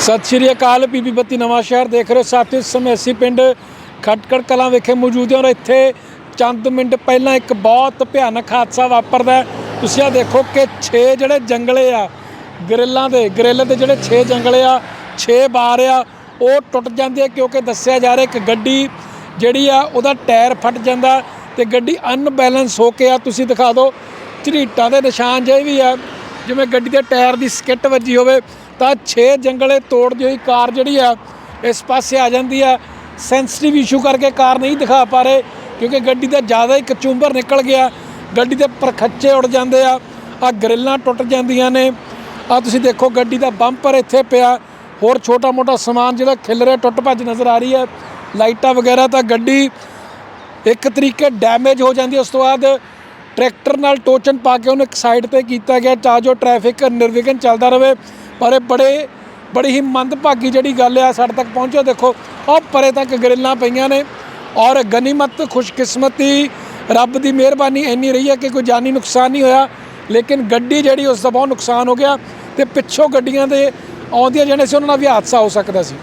ਸਤਿ ਸ਼੍ਰੀ ਅਕਾਲ, ਬੀਬੀ ਬੱਤੀ ਨਵਾਂ ਸ਼ਹਿਰ ਦੇਖ ਰਹੇ ਹੋ। ਸਾਥੀਓ ਇਸ ਸਮੇਂ ਅਸੀਂ ਪਿੰਡ ਖਟਕੜ ਕਲਾਂ ਵਿਖੇ ਮੌਜੂਦ ਹਾਂ ਔਰ ਇੱਥੇ ਚੰਦ ਮਿੰਟ ਪਹਿਲਾਂ ਇੱਕ ਬਹੁਤ ਭਿਆਨਕ ਹਾਦਸਾ ਵਾਪਰਦਾ ਹੈ। ਤੁਸੀਂ ਆ ਦੇਖੋ ਕਿ 6 ਜਿਹੜੇ ਜੰਗਲੇ ਆ, ਗਰਿੱਲਾਂ ਦੇ, ਗਰਿੱਲ ਦੇ ਜਿਹੜੇ 6 ਜੰਗਲੇ ਆ 6 ਬਾਰ ਆ, ਉਹ ਟੁੱਟ ਜਾਂਦੇ ਆ ਕਿਉਂਕਿ ਦੱਸਿਆ ਜਾ ਰਿਹਾ ਇੱਕ ਗੱਡੀ ਜਿਹੜੀ ਆ, ਉਹਦਾ ਟਾਇਰ ਫਟ ਜਾਂਦਾ ਤੇ ਗੱਡੀ ਅਨਬੈਲੈਂਸ ਹੋ ਕੇ ਆ। ਤੁਸੀਂ ਦਿਖਾ ਦਿਓ, ਝਰੀਟਾਂ ਦੇ ਨਿਸ਼ਾਨ ਜੇ ਵੀ ਆ। ਜਿਵੇਂ ਗੱਡੀ ਦੇ ਟਾਇਰ ਦੀ ਸਕਿੱਟ ਵੱਜੀ ਹੋਵੇ ਤਾਂ 6 ਜੰਗਲੇ ਤੋੜਦੀ ਹੋਈ ਕਾਰ ਜਿਹੜੀ ਆ, ਇਸ ਪਾਸੇ ਆ ਜਾਂਦੀ ਆ। ਸੈਂਸਿਟਿਵ ਇਸ਼ੂ ਕਰਕੇ ਕਾਰ ਨਹੀਂ ਦਿਖਾ ਪਾ ਰਹੇ, ਕਿਉਂਕਿ ਗੱਡੀ ਦਾ ਜ਼ਿਆਦਾ ਹੀ ਕਚੂੰਬਰ ਨਿਕਲ ਗਿਆ। ਗੱਡੀ ਦੇ ਪਰਖੱਚੇ ਉੱਡ ਜਾਂਦੇ ਆ ਆ ਗਰਿੱਲਾਂ ਟੁੱਟ ਜਾਂਦੀਆਂ ਨੇ। ਆ ਤੁਸੀਂ ਦੇਖੋ ਗੱਡੀ ਦਾ ਬੰਪਰ ਇੱਥੇ ਪਿਆ। ਹੋਰ ਛੋਟਾ ਮੋਟਾ ਸਮਾਨ ਜਿਹੜਾ ਖਿਲ ਰਿਹਾ ਟੁੱਟ ਭੱਜ ਨਜ਼ਰ ਆ ਰਹੀ ਹੈ ਲਾਈਟਾਂ ਵਗੈਰਾ ਤਾਂ ਗੱਡੀ ਇੱਕ ਤਰੀਕੇ ਡੈਮੇਜ ਹੋ ਜਾਂਦੀ ਉਸ ਤੋਂ ਬਾਅਦ ਟਰੈਕਟਰ ਨਾਲ ਟੋਚਨ ਪਾ ਕੇ ਉਹਨੂੰ ਇੱਕ ਸਾਈਡ ਤੇ ਕੀਤਾ ਗਿਆ, ਤਾਂ ਜੋ ਟ੍ਰੈਫਿਕ ਨਿਰਵਿਘਨ ਚੱਲਦਾ ਰਹੇ। ਪਰ ਇਹ ਬੜੇ, ਬੜੀ ਹੀ ਮੰਦਭਾਗੀ ਜਿਹੜੀ ਗੱਲ ਆ, ਸਾਡੇ ਤੱਕ ਪਹੁੰਚੋ ਦੇਖੋ ਉਹ ਪਰੇ ਤੱਕ ਗਰਿੱਲਾਂ ਪਈਆਂ ਨੇ ਔਰ ਗਨੀਮਤ, ਖੁਸ਼ਕਿਸਮਤੀ, ਰੱਬ ਦੀ ਮਿਹਰਬਾਨੀ ਇੰਨੀ ਰਹੀ ਹੈ ਕਿ ਕੋਈ ਜਾਨੀ ਨੁਕਸਾਨ ਨਹੀਂ ਹੋਇਆ। ਲੇਕਿਨ ਗੱਡੀ ਜਿਹੜੀ ਉਸ ਦਾ ਬਹੁਤ ਨੁਕਸਾਨ ਹੋ ਗਿਆ ਤੇ ਪਿੱਛੋਂ ਗੱਡੀਆਂ ਦੇ ਆਉਂਦੀਆਂ ਜਿਹੜੇ ਸੀ, ਉਹਨਾਂ ਨਾਲ ਵੀ ਹਾਦਸਾ ਹੋ ਸਕਦਾ ਸੀ।